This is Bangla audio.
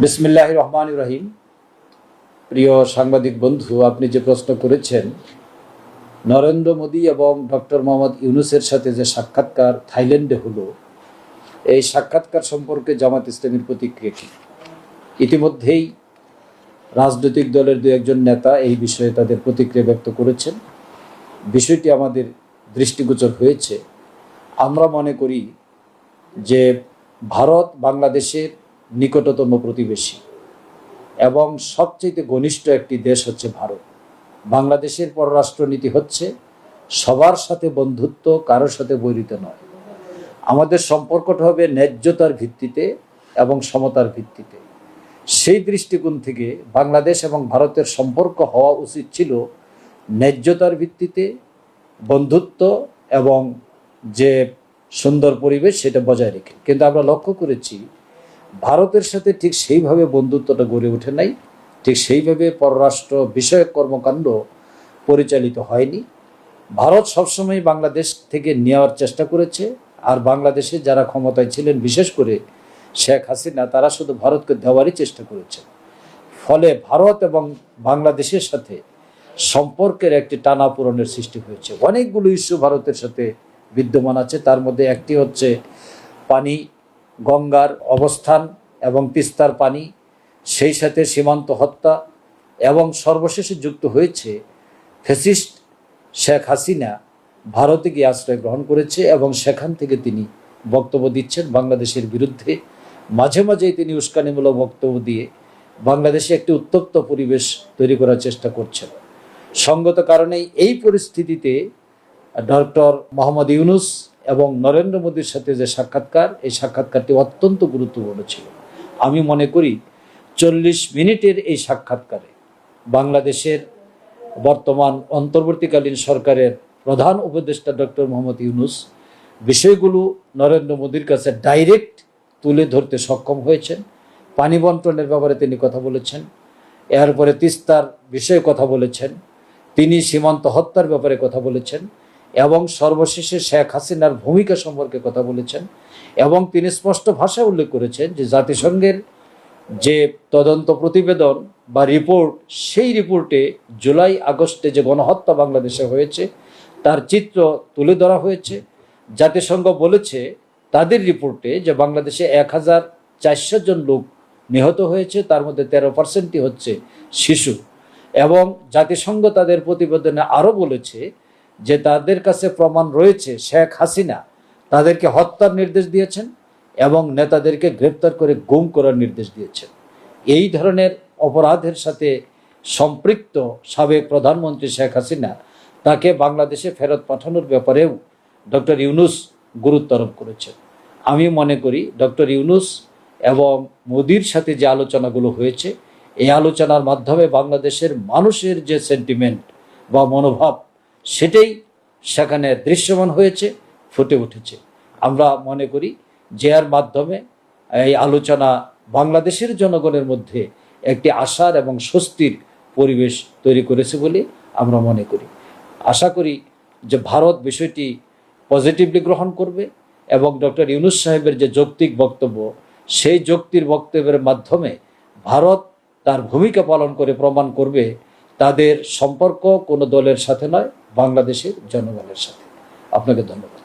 বিসমিল্লাহ রহমান রহিম। প্রিয় সাংবাদিক বন্ধু, আপনি যে প্রশ্ন করেছেন, নরেন্দ্র মোদী এবং ডক্টর মোহাম্মদ ইউনুসের সাথে যে সাক্ষাৎকার থাইল্যান্ডে হলো, এই সাক্ষাৎকার সম্পর্কে জামাত ইসলামের প্রতিক্রিয়া কী? ইতিমধ্যেই রাজনৈতিক দলের দু একজন নেতা এই বিষয়ে তাদের প্রতিক্রিয়া ব্যক্ত করেছেন। বিষয়টি আমাদের দৃষ্টিগোচর হয়েছে। আমরা মনে করি যে ভারত বাংলাদেশের নিকটতম প্রতিবেশী। এবং সবচেয়ে ঘনিষ্ঠ একটি দেশ হচ্ছে ভারত। বাংলাদেশের পররাষ্ট্রনীতি হচ্ছে, সবার সাথে বন্ধুত্ব কারোর সাথে বৈরিত নয়। আমাদের সম্পর্কটা হবে ন্যায্যতার ভিত্তিতে এবং সমতার ভিত্তিতে। সেই দৃষ্টিকোণ থেকে বাংলাদেশ এবং ভারতের সম্পর্ক হওয়া উচিত ছিল ন্যায্যতার ভিত্তিতে, বন্ধুত্ব এবং যে সুন্দর পরিবেশ সেটা বজায় রেখে। কিন্তু আমরা লক্ষ্য করেছি ভারতের সাথে ঠিক সেইভাবে বন্ধুত্বটা গড়ে ওঠে নাই, ঠিক সেইভাবে পররাষ্ট্র বিষয়ক কর্মকাণ্ড পরিচালিত হয়নি। ভারত সবসময় বাংলাদেশ থেকে নেওয়ার চেষ্টা করেছে, আর বাংলাদেশে যারা ক্ষমতায় ছিলেন, বিশেষ করে শেখ হাসিনা, তারা শুধু ভারতকে দেওয়ারই চেষ্টা করেছে ফলে ভারত এবং বাংলাদেশের সাথে সম্পর্কের একটি টানাপূরণের সৃষ্টি হয়েছে। অনেকগুলো ইস্যু ভারতের সাথে বিদ্যমান আছে, তার মধ্যে একটি হচ্ছে পানি গঙ্গার অবস্থান এবং তিস্তার পানি, সেই সাথে সীমান্ত হত্যা এবং সর্বশেষে যুক্ত হয়েছে ফেসিস্ট শেখ হাসিনা। ভারতে গিয়ে আশ্রয় গ্রহণ করেছে এবং সেখান থেকে তিনি বক্তব্য দিচ্ছেন বাংলাদেশের বিরুদ্ধে। মাঝে মাঝেই তিনি উস্কানিমূলক বক্তব্য দিয়ে বাংলাদেশে একটি উত্তপ্ত পরিবেশ তৈরি করার চেষ্টা করছেন। সঙ্গত কারণেই এই পরিস্থিতিতে ডক্টর মোহাম্মদ ইউনুস এবং নরেন্দ্র মোদীর সাথে যে সাক্ষাৎকার, এই সাক্ষাৎকারটি অত্যন্ত গুরুত্বপূর্ণ ছিল। আমি মনে করি চল্লিশ মিনিটের এই সাক্ষাৎকারে বাংলাদেশের বর্তমান অন্তর্বর্তীকালীন সরকারের প্রধান উপদেষ্টা ডক্টর মোহাম্মদ ইউনুস বিষয়গুলো নরেন্দ্র মোদীর কাছে ডাইরেক্ট তুলে ধরতে সক্ষম হয়েছেন। পানি বন্টনের ব্যাপারে তিনি কথা বলেছেন। এরপরে তিস্তার বিষয়ে কথা বলেছেন। তিনি সীমান্ত হত্যার ব্যাপারে কথা বলেছেন। এবং সর্বশেষে শেখ হাসিনার ভূমিকা সম্পর্কে কথা বলেছেন এবং তিনি স্পষ্ট ভাষায় উল্লেখ করেছেন যে জাতিসংঘের যে তদন্ত প্রতিবেদন বা রিপোর্ট, সেই রিপোর্টে জুলাই আগস্টে যে গণহত্যা বাংলাদেশে হয়েছে, তার চিত্র তুলে ধরা হয়েছে। জাতিসংঘ বলেছে, তাদের রিপোর্টে যে বাংলাদেশে এক হাজার চারশো জন লোক নিহত হয়েছে, তার মধ্যে তেরো পার্সেন্টই হচ্ছে শিশু। এবং জাতিসংঘ তাদের প্রতিবেদনে আরও বলেছে যে তাদের কাছে প্রমাণ রয়েছে শেখ হাসিনা, তাদেরকে হত্যার নির্দেশ দিয়েছেন এবং নেতাদেরকে গ্রেপ্তার করে গুম করার নির্দেশ দিয়েছেন। এই ধরনের অপরাধের সাথে সম্পৃক্ত সাবেক প্রধানমন্ত্রী শেখ হাসিনা তাকে বাংলাদেশে ফেরত পাঠানোর ব্যাপারেও ডক্টর ইউনুস গুরুত্ব আরোপ করেছেন। আমি মনে করি ডক্টর ইউনুস এবং মোদির সাথে যে আলোচনাগুলো হয়েছে, এই আলোচনার মাধ্যমে বাংলাদেশের মানুষের যে সেন্টিমেন্ট বা মনোভাব সেটাই সেখানে দৃশ্যমান হয়েছে, ফুটে উঠেছে। আমরা মনে করি যে এর মাধ্যমে এই আলোচনা বাংলাদেশের জনগণের মধ্যে একটি আশার এবং স্বস্তির পরিবেশ তৈরি করেছে বলে আমরা মনে করি। আশা করি যে ভারত বিষয়টি পজিটিভলি গ্রহণ করবে এবং ডক্টর ইউনুস সাহেবের যে যৌক্তিক বক্তব্য, সেই যৌক্তির বক্তব্যের মাধ্যমে ভারত তার ভূমিকা পালন করে প্রমাণ করবে তাদের সম্পর্ক কোনো দলের সাথে নয় বাংলাদেশের জনগণের সাথে। আপনাকে ধন্যবাদ।